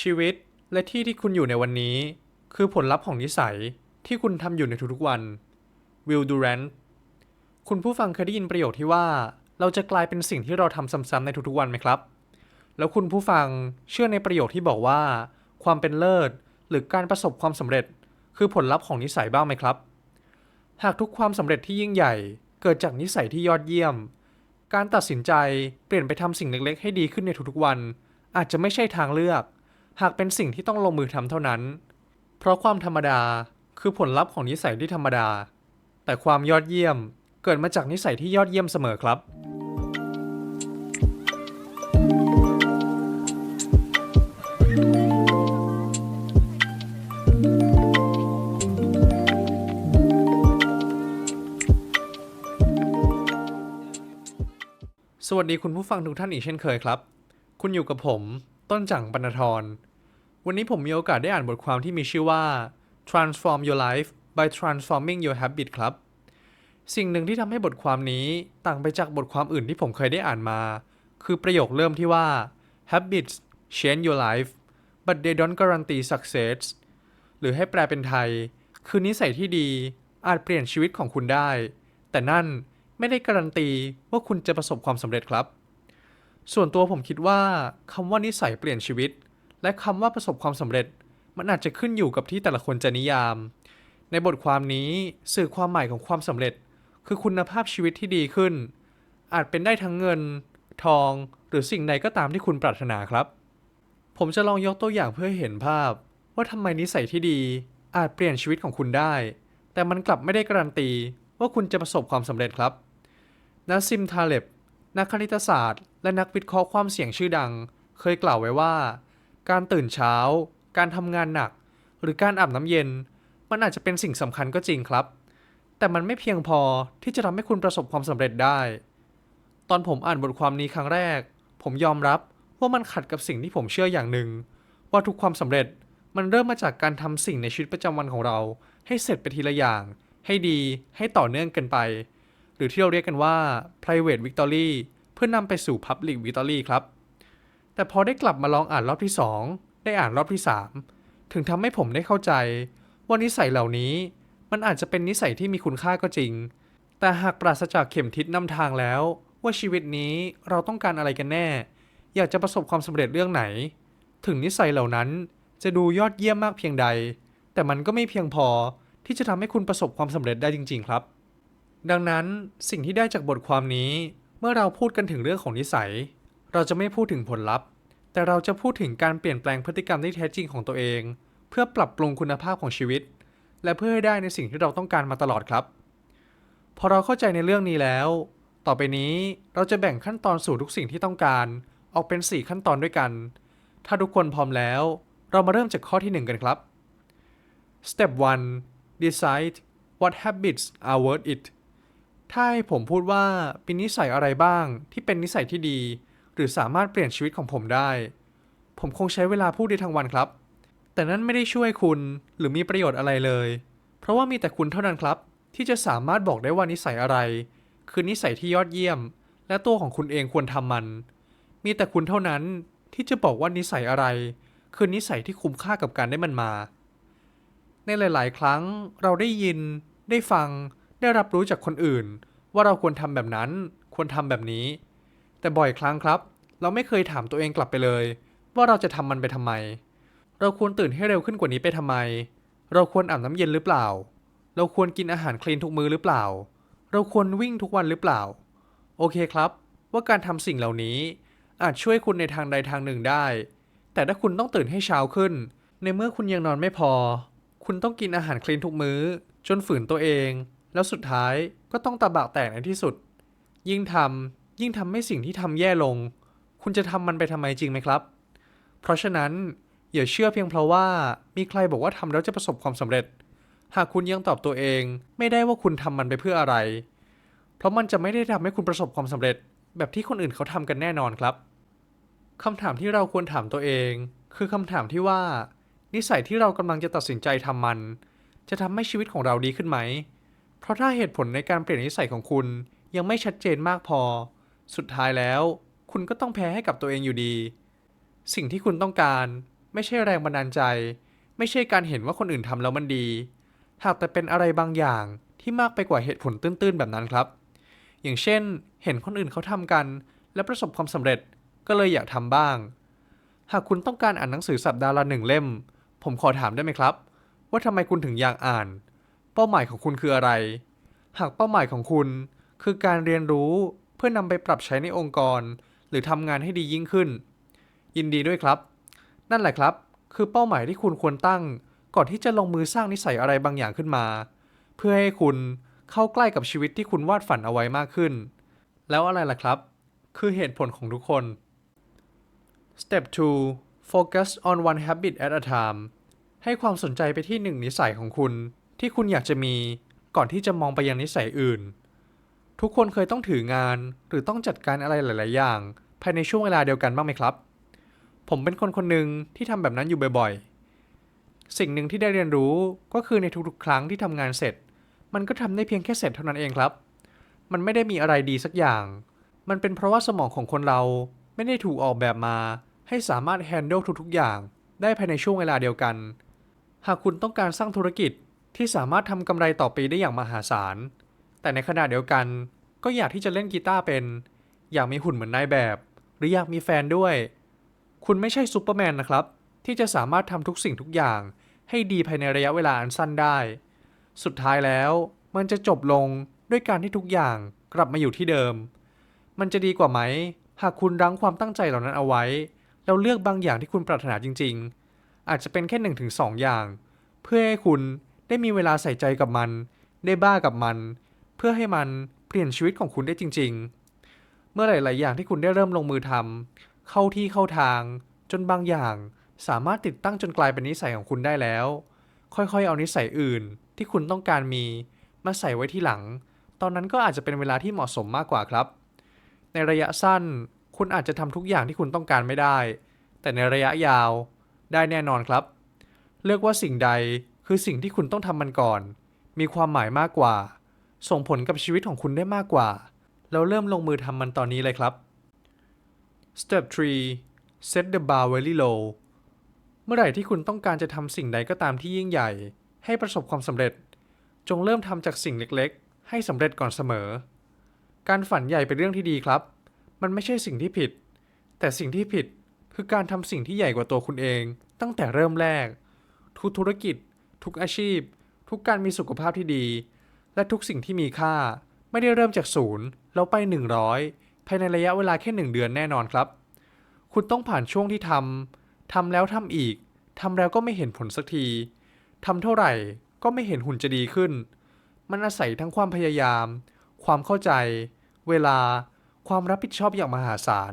ชีวิตและที่ที่คุณอยู่ในวันนี้ คือผลลัพธ์ของนิสัยที่คุณทำอยู่ในทุกๆวันวิลดูแรนคุณผู้ฟังเคยได้ยินประโยคที่ว่าเราจะกลายเป็นสิ่งที่เราทำซ้ำๆในทุกๆวันไหมครับ แล้วคุณผู้ฟังเชื่อในประโยคที่บอกว่า ความเป็นเลิศหรือการประสบความสำเร็จ คือผลลัพธ์ของนิสัยบ้างไหมครับ หากทุกความสำเร็จที่ยิ่งใหญ่ เกิดจากนิสัยที่ยอดเยี่ยม การตัดสินใจเปลี่ยนไปทำสิ่งเล็กๆ ให้ดีขึ้นในทุกๆวัน อาจจะไม่ใช่ทางเลือก หากเป็นสิ่งที่ต้องลงมือทำเท่านั้น เพราะความธรรมดาคือผลลัพธ์ของนิสัยที่ธรรมดา แต่ความยอดเยี่ยมเกิดมาจากนิสัยที่ยอดเยี่ยมเสมอครับ สวัสดีคุณผู้ฟังทุกท่านอีกเช่นเคยครับ คุณอยู่กับผม ต้นจังปนทร วันนี้ผมมีโอกาสได้อ่านบทความที่มีชื่อว่า Transform Your Life by Transforming Your Habit ครับ สิ่งหนึ่งที่ทำให้บทความนี้ต่างไปจากบทความอื่นที่ผมเคยได้อ่านมา คือประโยคเริ่มที่ว่า Habits change your life but they don't guarantee success หรือให้แปลเป็นไทย คือนิสัยที่ดีอาจเปลี่ยนชีวิตของคุณได้ แต่นั่นไม่ได้การันตีว่าคุณจะประสบความสำเร็จครับ ส่วนตัวผมคิดว่าคำว่านิสัยเปลี่ยนชีวิต และคำว่าประสบความสำเร็จ มันอาจจะขึ้นอยู่กับที่แต่ละคนจะนิยาม ในบทความนี้สื่อความหมายของความสำเร็จ คือคุณภาพชีวิตที่ดีขึ้น อาจเป็นได้ทั้งเงิน ทอง หรือสิ่งใดก็ตามที่คุณปรารถนาครับ ผมจะลองยกตัวอย่างเพื่อให้เห็นภาพ ว่าทำไมนิสัยที่ดี อาจเปลี่ยนชีวิตของคุณได้ แต่มันกลับไม่ได้การันตีว่าคุณจะประสบความสำเร็จครับนัซิมทาเลบนักคณิตศาสตร์ และนักวิเคราะห์ความเสี่ยงชื่อดัง เคยกล่าวไว้ว่า การตื่นเช้า การทำงานหนัก หรือการอาบน้ำเย็น มันอาจจะเป็นสิ่งสำคัญก็จริงครับ แต่มันไม่เพียงพอที่จะทำให้คุณประสบความสำเร็จได้ ตอนผมอ่านบทความนี้ครั้งแรก ผมยอมรับว่ามันขัดกับสิ่งที่ผมเชื่ออย่างหนึ่ง ว่าทุกความสำเร็จมันเริ่มมาจากการทำสิ่งในชีวิตประจำวันของเรา ให้เสร็จไปทีละอย่าง ให้ดี ให้ต่อเนื่องกันไป หรือที่เราเรียกกันว่า private victory พื่อนำไปสู่ public victory ครับ แต่พอได้กลับมาลองอ่านรอบที่ 2 ได้อ่านรอบที่ 3 ถึงทำให้ผมได้เข้าใจ ว่านิสัยเหล่านี้มันอาจจะเป็นนิสัยที่มีคุณค่าก็จริง แต่หากปราศจากเข็มทิศนำทางแล้ว ว่าชีวิตนี้เราต้องการอะไรกันแน่ อยากจะประสบความสำเร็จเรื่องไหน ถึงนิสัยเหล่านั้นจะดูยอดเยี่ยมมากเพียงใด แต่มันก็ไม่เพียงพอที่จะทำให้คุณประสบความสำเร็จได้จริง ๆ ครับ ดังนั้นสิ่งที่ได้จากบทความนี้ เมื่อเราพูดกันถึงเรื่องของนิสัย เราจะไม่พูดถึงผลลัพธ์ แต่เราจะพูดถึงการเปลี่ยนแปลงพฤติกรรมที่แท้จริงของตัวเอง เพื่อปรับปรุงคุณภาพของชีวิต และเพื่อให้ได้ในสิ่งที่เราต้องการมาตลอดครับ พอเราเข้าใจในเรื่องนี้แล้ว ต่อไปนี้เราจะแบ่งขั้นตอนสู่ทุกสิ่งที่ต้องการ ออกเป็น 4 ขั้นตอนด้วยกัน ถ้าทุกคนพร้อมแล้ว เรามาเริ่มจากข้อที่ 1 กันครับ Step 1 Decide what habits are worth it ถ้าให้ผมพูดว่าเป็นนิสัยอะไรบ้างที่เป็นนิสัยที่ดี หรือสามารถเปลี่ยนชีวิตของผมได้ ผมคงใช้เวลาพูดได้ทั้งวันครับ แต่นั่นไม่ได้ช่วยคุณหรือมีประโยชน์อะไรเลย เพราะว่ามีแต่คุณเท่านั้นครับ ที่จะสามารถบอกได้ว่านิสัยอะไร คือนิสัยที่ยอดเยี่ยม และตัวของคุณเองควรทำมัน มีแต่คุณเท่านั้นที่จะบอกว่านิสัยอะไร คือนิสัยที่คุ้มค่ากับการได้มันมา ในหลาย ๆ ครั้งเราได้ยิน ได้ฟัง ได้รับรู้จากคนอื่น ว่าเราควรทำแบบนั้น ควรทำแบบนี้ แต่บ่อยครั้งครับ เราไม่เคยถามตัวเองกลับไปเลย ว่าเราจะทำมันไปทำไม เราควรตื่นให้เร็วขึ้นกว่านี้ไปทำไม เราควรอาบน้ำเย็นหรือเปล่า เราควรกินอาหารคลีนทุกมื้อหรือเปล่า เราควรวิ่งทุกวันหรือเปล่า โอเคครับ ว่าการทำสิ่งเหล่านี้ อาจช่วยคุณในทางใดทางหนึ่งได้ แต่ถ้าคุณต้องตื่นให้เช้าขึ้น ในเมื่อคุณยังนอนไม่พอ คุณต้องกินอาหารคลีนทุกมื้อ จนฝืนตัวเอง แล้วสุดท้ายก็ต้องตาบะแตกในที่สุด ยิ่งทำยิ่งทำให้สิ่งที่ทำแย่ลง คุณจะทำมันไปทำไมจริงไหมครับ เพราะฉะนั้นอย่าเชื่อเพียงเพราะว่ามีใครบอกว่าทำแล้วจะประสบความสำเร็จ หากคุณยังตอบตัวเองไม่ได้ว่าคุณทำมันไปเพื่ออะไร เพราะมันจะไม่ได้ทำให้คุณประสบความสำเร็จ แบบที่คนอื่นเขาทำกันแน่นอนครับคำถามที่เราควรถามตัวเอง คือคำถามที่ว่า นิสัยที่เรากำลังจะตัดสินใจทำมัน จะทำให้ชีวิตของเราดีขึ้นไหม เพราะถ้าเหตุผลในการเปลี่ยนนิสัยของคุณยังไม่ชัดเจนมากพอ สุดท้ายแล้ว คุณก็ต้องแพ้ให้กับตัวเองอยู่ดี สิ่งที่คุณต้องการ ไม่ใช่แรงบันดาลใจ ไม่ใช่การเห็นว่าคนอื่นทำแล้วมันดี หากแต่เป็นอะไรบางอย่างที่มากไปกว่าเหตุผลตื้นๆแบบนั้นครับ อย่างเช่น เห็นคนอื่นเขาทำกัน และประสบความสำเร็จก็เลยอยากทำบ้าง หากคุณต้องการอ่านหนังสือสัปดาห์ละหนึ่งเล่ม ผมขอถามได้ไหมครับ ว่าทำไมคุณถึงอยากอ่าน เป้าหมายของคุณคืออะไร หากเป้าหมายของคุณคือการเรียนรู้เพื่อนำไปปรับใช้ในองค์กร หรือทำงานให้ดียิ่งขึ้น ยินดีด้วยครับ นั่นแหละครับ คือเป้าหมายที่คุณควรตั้ง ก่อนที่จะลงมือสร้างนิสัยอะไรบางอย่างขึ้นมา เพื่อให้คุณเข้าใกล้กับชีวิตที่คุณวาดฝันเอาไว้มากขึ้น แล้วอะไรล่ะครับ คือเหตุผลของทุกคน Step 2 Focus on one habit at a time ให้ความสนใจไปที่หนึ่งนิสัยของคุณ ที่คุณอยากจะมีก่อนที่จะมองไปยังนิสัยอื่น ทุกคนเคยต้องถืองานหรือต้องจัดการอะไรหลาย ๆ อย่าง ภายในช่วงเวลาเดียวกันบ้างไหมครับ ผมเป็นคนคนหนึ่งที่ทำแบบนั้นอยู่บ่อย ๆ สิ่งหนึ่งที่ได้เรียนรู้ก็คือในทุก ๆ ครั้งที่ทำงานเสร็จ มันก็ทำได้เพียงแค่เสร็จเท่านั้นเองครับ มันไม่ได้มีอะไรดีสักอย่าง มันเป็นเพราะว่าสมองของคนเราไม่ได้ถูกออกแบบมาให้สามารถแฮนเดิลทุก ๆ อย่าง ได้ภายในช่วงเวลาเดียวกัน หากคุณต้องการสร้างธุรกิจ ที่สามารถทำกำไรต่อปีได้อย่างมหาศาล แต่ในขณะเดียวกัน ก็อยากที่จะเล่นกีตาร์เป็น อยากมีหุ่นเหมือนนายแบบ หรืออยากมีแฟนด้วย คุณไม่ใช่ซูเปอร์แมนนะครับ ที่จะสามารถทำทุกสิ่งทุกอย่าง ให้ดีภายในระยะเวลาอันสั้นได้ สุดท้ายแล้วมันจะจบลงด้วยการที่ทุกอย่างกลับมาอยู่ที่เดิม มันจะดีกว่าไหม หากคุณรั้งความตั้งใจเหล่านั้นเอาไว้ แล้วเลือกบางอย่างที่คุณปรารถนาจริง ๆ อาจจะเป็นแค่หนึ่งถึงสองอย่าง เพื่อให้คุณ ได้มีเวลาใส่ใจกับมัน ได้บ้ากับมัน เพื่อให้มันเปลี่ยนชีวิตของคุณได้จริง ๆ เมื่อหลาย ๆ อย่างที่คุณได้เริ่มลงมือทำเข้าที่เข้าทาง จนบางอย่างสามารถติดตั้งจนกลายเป็นนิสัยของคุณได้แล้ว ค่อย ๆ เอานิสัยอื่นที่คุณต้องการมีมาใส่ไว้ที่หลัง ตอนนั้นก็อาจจะเป็นเวลาที่เหมาะสมมากกว่าครับ ในระยะสั้นคุณอาจจะทำทุกอย่างที่คุณต้องการไม่ได้ แต่ในระยะยาวได้แน่นอนครับ เลือกว่าสิ่งใด คือสิ่งที่คุณต้องทำมันก่อน มีความหมายมากกว่า ส่งผลกับชีวิตของคุณได้มากกว่าแล้วเริ่มลงมือทำมันตอนนี้เลยครับ Step 3 Set the bar very low เมื่อไหร่ที่คุณต้องการจะทำสิ่งใดก็ตามที่ยิ่งใหญ่ ให้ประสบความสำเร็จ จงเริ่มทำจากสิ่งเล็กๆ ให้สำเร็จก่อนเสมอ การฝันใหญ่เป็นเรื่องที่ดีครับ มันไม่ใช่สิ่งที่ผิด แต่สิ่งที่ผิดคือการทำสิ่งที่ใหญ่กว่าตัวคุณเอง ตั้งแต่เริ่มแรก ทุกธุรกิจ ทุกอาชีพ ทุกการมีสุขภาพที่ดี และทุกสิ่งที่มีค่า ไม่ได้เริ่มจากศูนย์แล้วไป 100 ภายในระยะเวลาแค่หนึ่งเดือนแน่นอนครับ คุณต้องผ่านช่วงที่ทำทำแล้วทำอีกทำแล้วก็ไม่เห็นผลสักทีทำเท่าไหร่ก็ไม่เห็นหุ่นจะดีขึ้น มันอาศัยทั้งความพยายาม ความเข้าใจ เวลา ความรับผิดชอบอย่างมหาศาล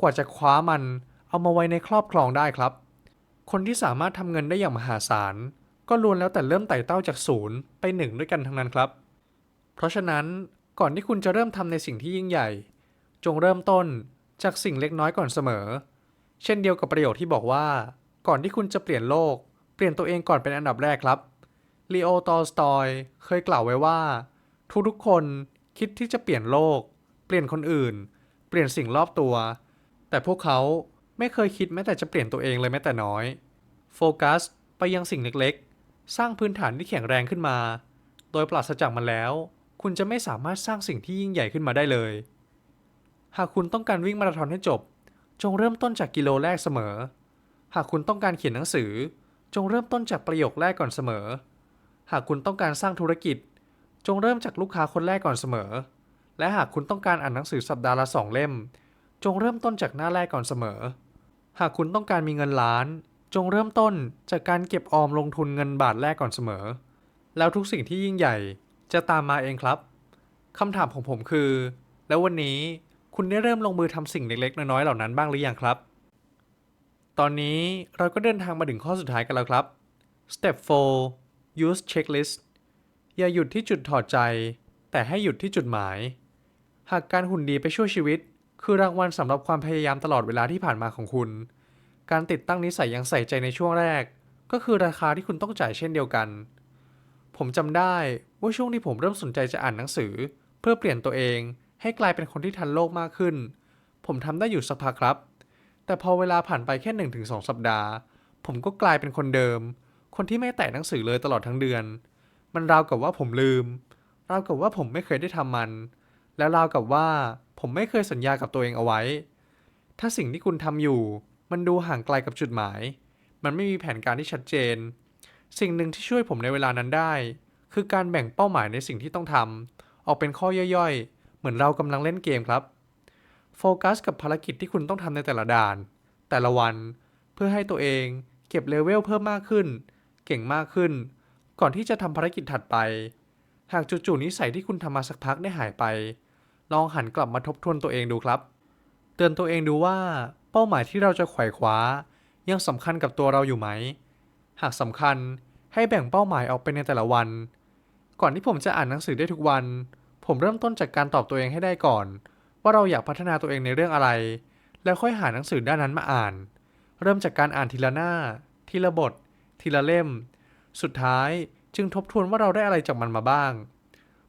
กว่าจะคว้ามันเอามาไว้ในครอบครองได้ครับ คนที่สามารถทำเงินได้อย่างมหาศาล ก็ล้วนแล้วแต่เริ่มไต่เต้าจากศูนย์ไปหนึ่งด้วยกันทั้งนั้นครับ เพราะฉะนั้นก่อนที่คุณจะเริ่มทำในสิ่งที่ยิ่งใหญ่ จงเริ่มต้นจากสิ่งเล็กน้อยก่อนเสมอ เช่นเดียวกับประโยคที่บอกว่า ก่อนที่คุณจะเปลี่ยนโลก เปลี่ยนตัวเองก่อนเป็นอันดับแรกครับลีโอตอลสตอยเคยกล่าวไว้ว่า ทุกๆคนคิดที่จะเปลี่ยนโลก เปลี่ยนคนอื่น เปลี่ยนสิ่งรอบตัว แต่พวกเขาไม่เคยคิดแม้แต่จะเปลี่ยนตัวเองเลยแม้แต่น้อย โฟกัสไปยังสิ่งเล็กๆ สร้างพื้นฐานที่แข็งแรงขึ้นมา โดยปราศจากมันแล้ว คุณจะไม่สามารถสร้างสิ่งที่ยิ่งใหญ่ขึ้นมาได้เลย หากคุณต้องการวิ่งมาราธอนให้จบ จงเริ่มต้นจากกิโลแรกเสมอ หากคุณต้องการเขียนหนังสือ จงเริ่มต้นจากประโยคแรกก่อนเสมอ หากคุณต้องการสร้างธุรกิจ จงเริ่มจากลูกค้าคนแรกก่อนเสมอ และหากคุณต้องการอ่านหนังสือสัปดาห์ละสองเล่ม จงเริ่มต้นจากหน้าแรกก่อนเสมอ หากคุณต้องการมีเงินล้าน จงเริ่มต้นจากการเก็บออมลงทุนเงินบาทแรกก่อนเสมอ แล้วทุกสิ่งที่ยิ่งใหญ่จะตามมาเองครับคำถามของผมคือ แล้ววันนี้คุณได้เริ่มลงมือทำสิ่งเล็กๆ น้อยๆเหล่านั้นบ้างหรือยังครับ ตอนนี้เราก็เดินทางมาถึงข้อสุดท้ายกันแล้วครับ Step 4 Use Checklist อย่าหยุดที่จุดถอดใจ แต่ให้หยุดที่จุดหมาย หากการหุ่นดีไปช่วยชีวิต คือรางวัลสำหรับความพยายามตลอดเวลาที่ผ่านมาของคุณ การติดตั้งนิสัยยังใส่ใจในช่วงแรก ก็คือราคาที่คุณต้องจ่ายเช่นเดียวกัน ผมจำได้ว่าช่วงที่ผมเริ่มสนใจจะอ่านหนังสือ เพื่อเปลี่ยนตัวเองให้กลายเป็นคนที่ทันโลกมากขึ้น ผมทำได้อยู่สักพักครับ แต่พอเวลาผ่านไปแค่ 1-2 สัปดาห์ผผมก็กลายเป็นคนเดิม คนที่ไม่แตะหนังสือเลยตลอดทั้งเดือน มันราวกับว่าผมลืม ราวกับว่าผมไม่เคยได้ทำมัน และราวกับว่าผมไม่เคยสัญญากับตัวเองเอาไว้ ถ้าสิ่งที่คุณทำอยู่ มันดูห่างไกลกับจุดหมาย มันไม่มีแผนการที่ชัดเจน สิ่งหนึ่งที่ช่วยผมในเวลานั้นได้ คือการแบ่งเป้าหมายในสิ่งที่ต้องทำออกเป็นข้อย่อยๆ เหมือนเรากำลังเล่นเกมครับ โฟกัสกับภารกิจที่คุณต้องทำในแต่ละด่าน แต่ละวัน เพื่อให้ตัวเองเก็บเลเวลเพิ่มมากขึ้น เก่งมากขึ้น ก่อนที่จะทำภารกิจถัดไป หากจู่ๆนิสัยที่คุณทำมาสักพักได้หายไป ลองหันกลับมาทบทวนตัวเองดูครับ เตือนตัวเองดูว่า เป้าหมายที่เราจะไขว่คว้า ยังสำคัญกับตัวเราอยู่ไหม หากสำคัญให้แบ่งเป้าหมายออกเป็นในแต่ละวัน ก่อนที่ผมจะอ่านหนังสือได้ทุกวัน ผมเริ่มต้นจากการตอบตัวเองให้ได้ก่อน ว่าเราอยากพัฒนาตัวเองในเรื่องอะไร แล้วค่อยหาหนังสือด้านนั้นมาอ่าน เริ่มจากการอ่านทีละหน้า ทีละบท ทีละเล่ม สุดท้ายจึงทบทวนว่าเราได้อะไรจากมันมาบ้าง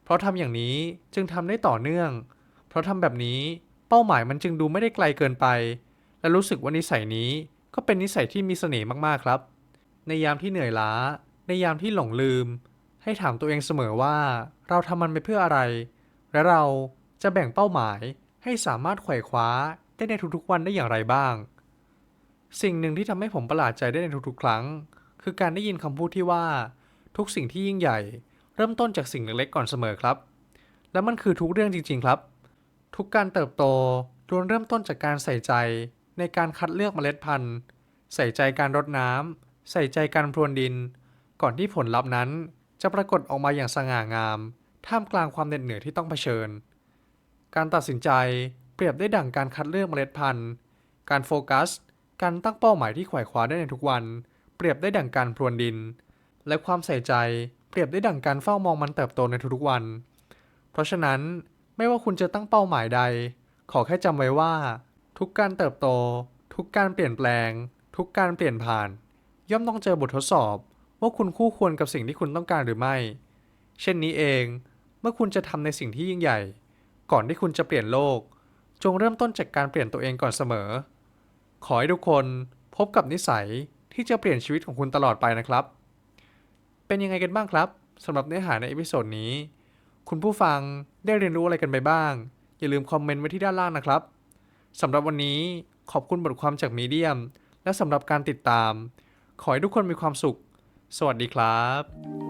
เพราะทำอย่างนี้จึงทำได้ต่อเนื่อง เพราะทำแบบนี้เป้าหมายมันจึงดูไม่ได้ไกลเกินไป และรู้สึกว่านิสัยนี้ก็เป็นนิสัยที่มีเสน่ห์มากๆครับ ในยามที่เหนื่อยล้า ในยามที่หลงลืม ให้ถามตัวเองเสมอว่า เราทำมันไปเพื่ออะไร และเราจะแบ่งเป้าหมายให้สามารถไขว่คว้าได้ในทุกๆวันได้อย่างไรบ้าง สิ่งหนึ่งที่ทำให้ผมประหลาดใจได้ในทุกๆ ครั้ง คือการได้ยินคำพูดที่ว่า ทุกสิ่งที่ยิ่งใหญ่ เริ่มต้นจากสิ่งเล็กๆก่อนเสมอครับ และมันคือทุกเรื่องจริง ๆ ครับ ทุกการเติบโตล้วนเริ่มต้นจากการใส่ใจ ในการคัดเลือกเมล็ดพันธุ์ ใส่ใจการรดน้ำ ใส่ใจการพรวนดิน ก่อนที่ผลลัพธ์นั้นจะปรากฏออกมาอย่างสง่างาม ท่ามกลางความเหน็ดเหนื่อยที่ต้องเผชิญ การตัดสินใจเปรียบได้ดั่งการคัดเลือกเมล็ดพันธุ์ การโฟกัส การตั้งเป้าหมายที่ขว่คว้าได้ในทุกวัน เปรียบได้ดั่งการพรวนดิน และความใส่ใจเปรียบได้ดั่งการเฝ้ามองมันเติบโตในทุกๆวัน เพราะฉะนั้นไม่ว่าคุณจะตั้งเป้าหมายใด ขอแค่จำไว้ว่า ทุกการเติบโต ทุกการเปลี่ยนแปลง ทุกการเปลี่ยนผ่าน ย่อมต้องเจอบททดสอบ ว่าคุณคู่ควรกับสิ่งที่คุณต้องการหรือไม่ เช่นนี้เอง เมื่อคุณจะทำในสิ่งที่ยิ่งใหญ่ ก่อนที่คุณจะเปลี่ยนโลก จงเริ่มต้นจากการเปลี่ยนตัวเองก่อนเสมอ ขอให้ทุกคนพบกับนิสัยที่จะเปลี่ยนชีวิตของคุณตลอดไปนะครับ เป็นยังไงกันบ้างครับสำหรับเนื้อหาในเอพิโซดนี้ คุณผู้ฟังได้เรียนรู้อะไรกันไปบ้าง อย่าลืมคอมเมนต์ไว้ที่ด้านล่างนะครับ สำหรับวันนี้ขอบคุณบทความจากมีเดียม และสำหรับการติดตาม ขอให้ทุกคนมีความสุข สวัสดีครับ